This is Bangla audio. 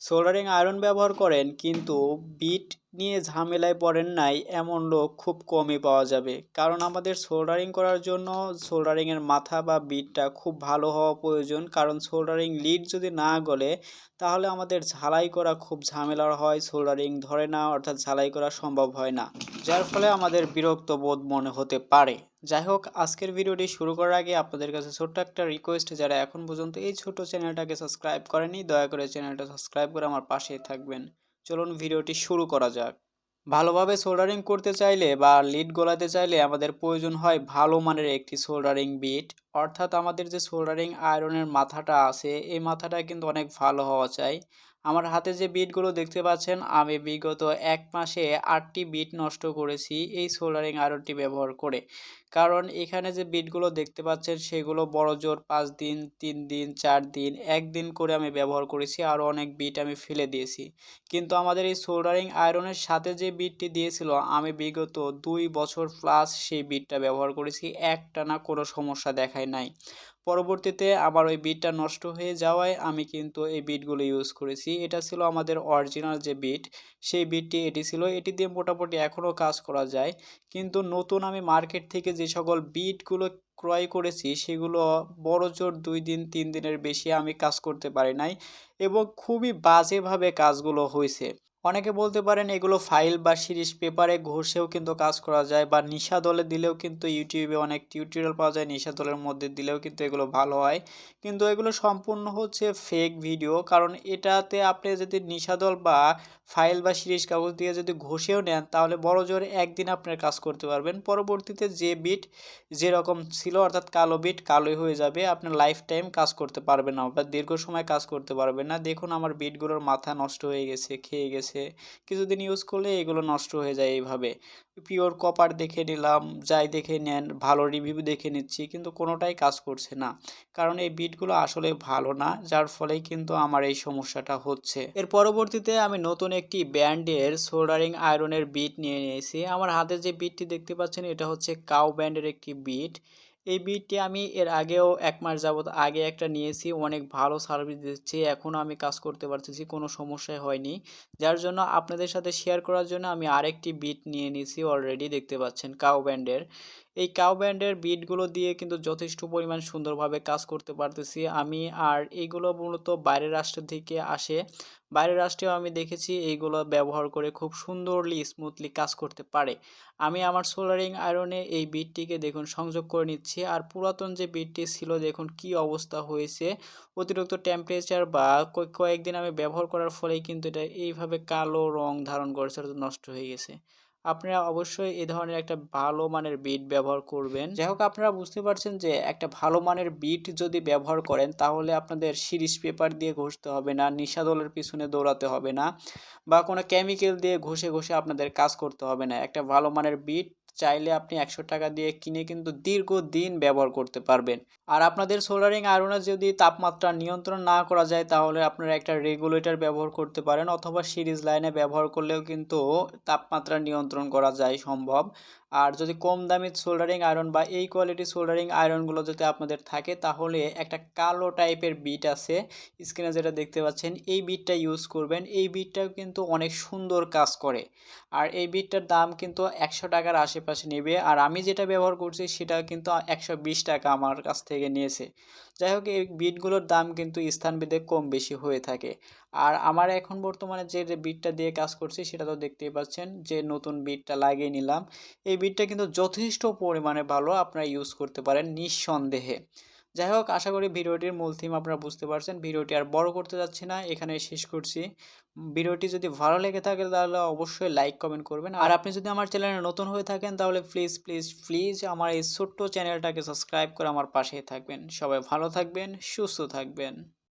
সোল্ডারিং আয়রন ব্যবহার করেন, কিন্তু বিট নিয়ে ঝামেলায় পড়েন নাই এমন লোক খুব কমই পাওয়া যাবে। কারণ আমাদের সোল্ডারিং করার জন্য সোল্ডারিংয়ের মাথা বা বিটটা খুব ভালো হওয়া প্রয়োজন। কারণ সোল্ডারিং লিড যদি না গলে, তাহলে আমাদের ঝালাই করা খুব ঝামেলার হয়, সোল্ডারিং ধরে না, অর্থাৎ ঝালাই করা সম্ভব হয় না। যার ফলে আমাদের বিরক্ত বোধ মনে হতে পারে। যাই হোক আজকের ভিডিওটি শুরু করার আগে আপনাদের কাছে ছোট্ট একটা রিকোয়েস্ট যারা এখন পর্যন্ত এই ছোট চ্যানেলটাকে সাবস্ক্রাইব করেনি, দয়া করে চ্যানেলটা সাবস্ক্রাইব করে আমার পাশেই থাকবেন। চলুন ভিডিওটি শুরু করা যাক। ভালোভাবে সোল্ডারিং করতে চাইলে বা লিড গোলাতে চাইলে আমাদের প্রয়োজন হয় ভালো মানের একটি সোল্ডারিং বিট অর্থাৎ আমাদের যে সোল্ডারিং আয়রনের মাথাটা আছে, এই মাথাটা কিন্তু অনেক ভালো হওয়া চাই। আমার হাতে যে বিটগুলো দেখতে পাচ্ছেন, আমি বিগত এক মাসে আটটি বিট নষ্ট করেছি এই সোলারিং আয়রনটি ব্যবহার করে। কারণ এখানে যে বিটগুলো দেখতে পাচ্ছেন, সেগুলো বড় জোর পাঁচ দিন, তিন দিন, চার দিন, একদিন করে আমি ব্যবহার করেছি, আরও অনেক বিট আমি ফেলে দিয়েছি। কিন্তু আমাদের এই সোল্ডারিং আয়রনের সাথে যে বিটটি দিয়েছিল, আমি বিগত দুই বছর প্লাস সেই বিটটা ব্যবহার করেছি, একটানা কোনো সমস্যা দেখায় নাই। পরবর্তীতে আবার ওই বিটটা নষ্ট হয়ে যাওয়ায় আমি কিন্তু এই বিটগুলো ইউজ করেছি। এটা ছিল আমাদের অরিজিনাল যে বিট সেই বিটটি এটি ছিল। এটি দিয়ে মোটামুটি এখনও কাজ করা যায়। কিন্তু নতুন আমি মার্কেট থেকে যে সকল বিটগুলো ক্রয় করেছি, সেগুলো বড় জোর দুই দিন, তিন দিনের বেশি আমি কাজ করতে পারি নাই এবং খুবই বাজেভাবে কাজগুলো হয়েছে। অনেকে বলতে পারেন এগুলো ফাইল বা সিরিজ পেপারে ঘষেও কিন্তু কাজ করা যায় বা নিশা দলে দিলেও কিন্তু ইউটিউবে অনেক টিউটোরিয়াল পাওয়া যায়, নিশা দলের মধ্যে দিলেও কিন্তু এগুলো ভালো হয়। কিন্তু এগুলো সম্পূর্ণ হচ্ছে ফেক ভিডিও কারণ এটাতে আপনি যদি নিশা দল বা ফাইল বা সিরিজ কাগজ দিয়ে যদি ঘষেও নেন, তাহলে বড় জোরে একদিন আপনার কাজ করতে পারবেন। পরবর্তীতে যে বিট যেরকম ছিল, অর্থাৎ কালো বিট কালোই হয়ে যাবে। আপনার লাইফ টাইম কাজ করতে পারবেন না বা দীর্ঘ সময় কাজ করতে পারবেন না। দেখুন আমার বিটগুলোর মাথা নষ্ট হয়ে গেছে, খেয়ে গেছে। কিছুদিন ইউজ করলে এগুলো নষ্ট হয়ে যায় এইভাবে। পিওর কপার দেখে নিলাম, যাই দেখে নেন, ভালো রিভিউ দেখে নিচ্ছি, কিন্তু কোনোটাই কাজ করছে না। কারণ এই বিটগুলো আসলে ভালো না, যার ফলেই কিন্তু আমার এই সমস্যাটা হচ্ছে। এর পরবর্তীতে আমি নতুন একটি ব্যান্ডের সোল্ডারিং আয়রনের বিট নিয়ে নিয়েছি। আমার হাতে যে বিটটি দেখতে পাচ্ছেন, এটা হচ্ছে কাউ ব্যান্ডের একটি বিট এই বিটটি আমি এর আগেও এক মাস যাবত আগে একটা নিয়েছি, অনেক ভালো সার্ভিস দিচ্ছে এখনও আমি কাজ করতে পারতেছি, কোনো সমস্যাই হয়নি। যার জন্য আপনাদের সাথে শেয়ার করার জন্য আমি আরেকটি বিট নিয়ে নিয়েছি অলরেডি দেখতে পাচ্ছেন কাউ ব্যান্ডের এই কাউ ব্যান্ডের বিটগুলো দিয়ে কিন্তু যথেষ্ট পরিমাণ সুন্দরভাবে কাজ করতে পারতেছি আমি। আর এইগুলো মূলত বাইরের রাষ্ট্র থেকে আসে। বাইরের রাষ্ট্রেও আমি দেখেছি এইগুলো ব্যবহার করে খুব সুন্দরলি স্মুথলি কাজ করতে পারে। আমি আমার সোলারিং আয়রনে এই বিটটিকে দেখুন সংযোগ করে নিচ্ছি। আর পুরাতন যে বিটটি ছিল দেখুন কি অবস্থা হয়েছে। অতিরিক্ত টেম্পারেচার বা কয়েকদিন আমি ব্যবহার করার ফলেই কিন্তু এটা এইভাবে কালো রং ধারণ করেছে নষ্ট হয়ে গেছে। আপনারা অবশ্যই এ ধরনের একটা ভালো মানের বিট ব্যবহার করবেন। যাই হোক, আপনারা বুঝতে পারছেন যে একটা ভালো মানের বিট যদি ব্যবহার করেন, তাহলে আপনাদের সিরিজ পেপার দিয়ে ঘষতে হবে না নিশাদলের পিছনে দৌড়াতে হবে না, বা কোনো কেমিক্যাল দিয়ে ঘষে ঘষে আপনাদের কাজ করতে হবে না। একটা ভালো মানের বিট চাইলে আপনি একশো টাকা দিয়ে কিনে কিন্তু দীর্ঘদিন ব্যবহার করতে পারবেন। আর আপনাদের সোলারিং আয়রনে যদি তাপমাত্রা নিয়ন্ত্রণ না করা যায়, তাহলে আপনারা একটা রেগুলেটর ব্যবহার করতে পারেন, অথবা সিরিজ লাইনে ব্যবহার করলেও কিন্তু তাপমাত্রা নিয়ন্ত্রণ করা যায় সম্ভব। আর যদি কম দামি সোল্ডারিং আয়রন বা এই কোয়ালিটির সোল্ডারিং আয়রনগুলো যদি আপনাদের থাকে, তাহলে একটা কালো টাইপের বিট আছে। স্ক্রিনে যেটা দেখতে পাচ্ছেন, এই বিটটা ইউজ করবেন। এই বিটটাও কিন্তু অনেক সুন্দর কাজ করে। আর এই বিটটার দাম কিন্তু একশো টাকার আশেপাশে নেবে। আর আমি যেটা ব্যবহার করছি সেটা কিন্তু একশো বিশ টাকা আমার কাছ থেকে নিয়েছে। যাই হোক, এই বিটগুলোর দাম কিন্তু স্থানভেদে কম বেশি হয়ে থাকে। আর আমার এখন বর্তমানে যে বিটটা দিয়ে কাজ করছি সেটা তো দেখতেই পাচ্ছেন যে নতুন বিটটা লাগিয়ে নিলাম। এই বিটটা কিন্তু যথেষ্ট পরিমাণে ভালো আপনারা ইউজ করতে পারেন নিঃসন্দেহে। যাই হোক, আশা করি ভিডিওটির মূল থিম আপনারা বুঝতে পারছেন। ভিডিওটি আর বড় করতে যাচ্ছি না, এখানে শেষ করছি। ভিডিওটি যদি ভালো লেগে থাকে তাহলে অবশ্যই লাইক কমেন্ট করবেন। আর আপনি যদি আমার চ্যানেলে নতুন হয়ে থাকেন তাহলে প্লিজ প্লিজ প্লিজ আমার এই ছোট্ট চ্যানেলটাকে সাবস্ক্রাইব করে আমার পাশেই থাকবেন। সবাই ভালো থাকবেন, সুস্থ থাকবেন।